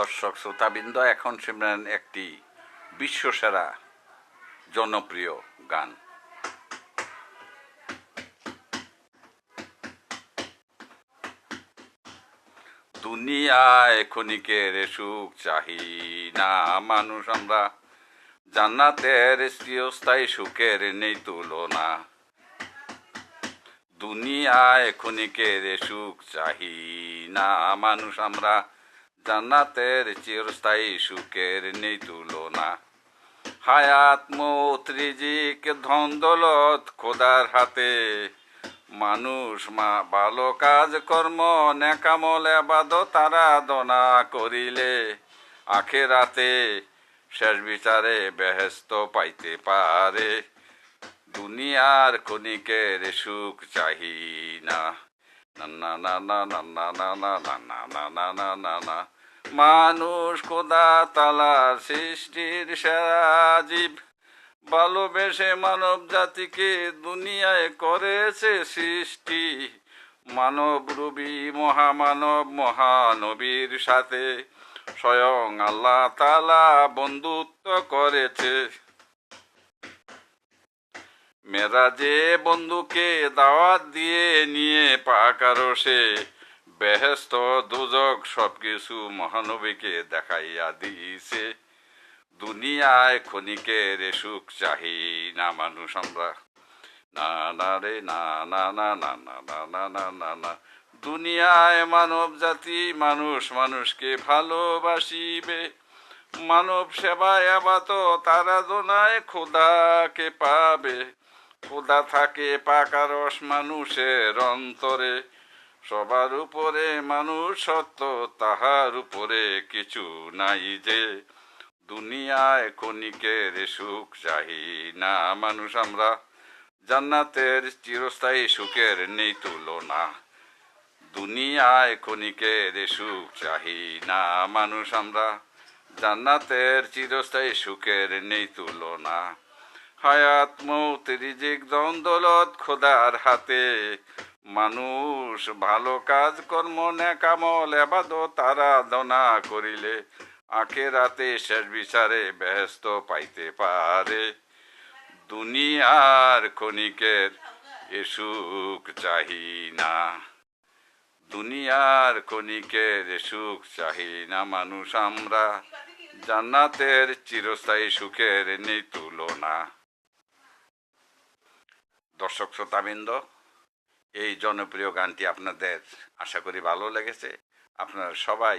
দর্শক শ্রোতাবৃন্দ, এখন শুনবেন একটি বিশ্বসেরা জনপ্রিয় গান। দুনিয়ায় ক্ষণিকের সুখ চাহি না মানুষ আমরা। জান্নাতের চিরস্থায়ী সুখের নেই তুলনা। দুনিয়ায় ক্ষণিকের সুখ চাহি না মানুষ আমরা। জান্নাতের চিরস্থায়ী সুখের নেই তুলনা হায়াত মৌত রিজিক ধন দৌলত খোদার হাতে মানুষ মা ভালো কাজ কর্ম নেকামল এবাদ তারা দনা করিলে আখেরাতে শেষ বিচারে বেহেস্ত পাইতে পারে দুনিয়ার ক্ষণিকের সুখ চাহি না না না না না না না না না না না না না না না মানুষ খোদা তালার সৃষ্টির সেরা জীব ভালোবেসে মানব জাতিকে দুনিয়ায় করেছে সৃষ্টি মানব রূপী মহামানব মহানবীর সাথে স্বয়ং আল্লাহ তালা বন্ধুত্ব করেছে মেরাজে বন্ধুকে দাওয়াত দিয়ে নিয়ে পাকারসে বেহেস্ত দুজক, সবকিছু মহানবীকে দেখাইয়া দিয়েছে। দুনিয়ায় ক্ষণিকের সুখ চাহি না মানুষ আমরা। না না রে, না না না না না না না না না না। দুনিয়ায় মানব জাতি মানুষ মানুষকে ভালোবাসিবে। মানব সেবায় আবাত, তারা দোনায় খোদাকে পাবে। খোদা থাকে পাকারস মানুষের অন্তরে। সবার উপরে মানুষ সত্য, তাহার উপরে কিছু নাই যে। দুনিয়ায় ক্ষণিকের সুখ চাহি না মানুষ আমরা। জান্নাতের চিরস্থায়ী সুখের নেই তুলনা। দুনিয়ায় ক্ষণিকের সুখ চাহি না মানুষ আমরা। জান্নাতের চিরস্থায়ী সুখের নেই তুলনা। হায়াত, মৌত, রিজিক দন্দলত খোদার হাতে। মানুষ ভালো কাজ, কর্ম নেকামল এবাদ তারা দনা করিলে আখে রাতে শেষ বিচারে ব্যস্ত পাইতে পারে। দুনিয়ার ক্ষণিকের এ সুখ চাহি না। দুনিয়ার ক্ষণিকের সুখ চাহি না মানুষ, আমরা জান্নাতের চিরস্থায়ী সুখের নেই তুলনা দর্শক শ্রোতাবৃন্দ, এই জনপ্রিয় গানটি আপনাদের আশা করি ভালো লেগেছে। আপনারা সবাই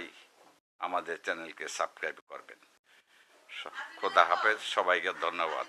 আমাদের চ্যানেলকে সাবস্ক্রাইব করবেন। খোদা হাফেজ, সবাইকে ধন্যবাদ।